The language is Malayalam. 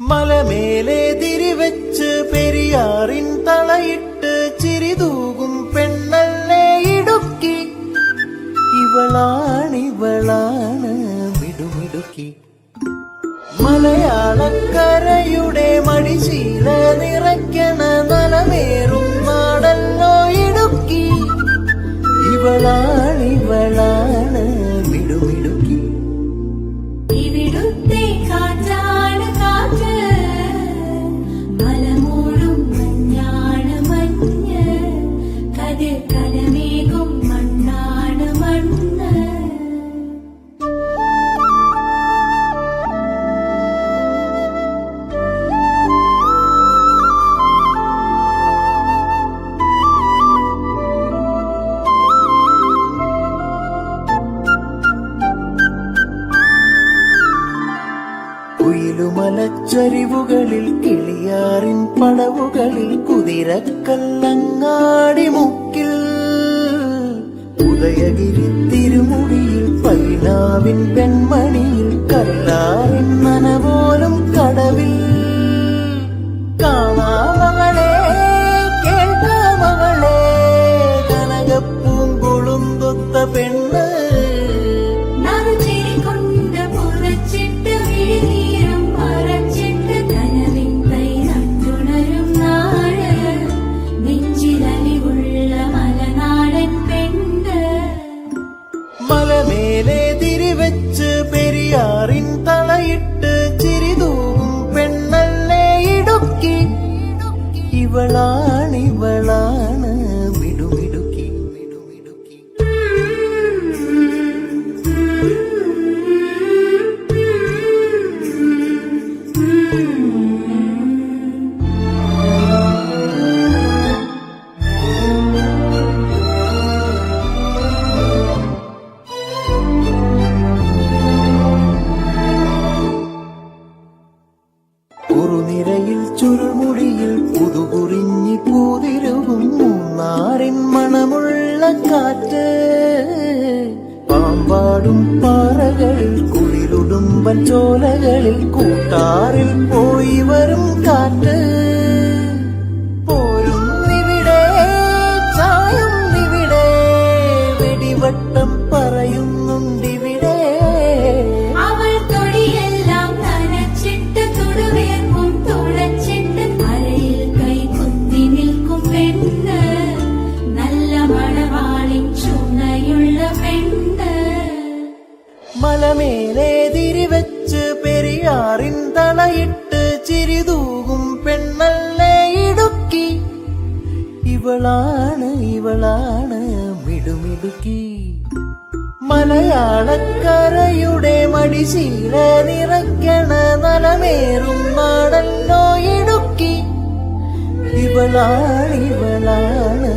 മലമേലെ തിരിവെച്ച് പെരിയാറിൻ തളയിട്ട് ചിരിതൂകും പെണ്ണല്ലേ ഇടുക്കി. ഇവളാണിവളാണ് മിടുമിടുക്കി. മലയാളക്കരയുടെ മടിശീല നിറയ്ക്കണ നലമേറും കുയിലുമലച്ചരിവുകളിൽ കിളിയാറിൻ പടവുകളിൽ കുതിരക്കല്ലങ്ങാടി മുക്കിൽ. ഉദയഗിരി തിരുമുടിയിൽ ഇവളാണിവളാണ് മിടുമിടുക്കി കുറുനിരയിൽ ചുരുൾമുടിയിൽ പുതുകുറിഞ്ഞി പൂതിരുവും മൂന്നാറിൻ മണമുള്ള കാറ്റ്. പാമ്പാടും പാറകളിൽ കുളിരുടുമ്പൻ ചോലകളിൽ കൂട്ടാറിൽ പോയി വരും മലമേലെ തിരിവെച്ച് പെരിയാറിൻ തളയിട്ട് ചിരിതൂകും പെണ്ണല്ലേ ഇടുക്കി. ഇവളാണ് ഇവളാണ് മിടുമിടുക്കി. മലയാളക്കരയുടെ മടിശീല നിറയ്ക്കണ നലമേറും നാടല്ലോ ഇടുക്കി. ഇവളാണ് ഇവളാണ്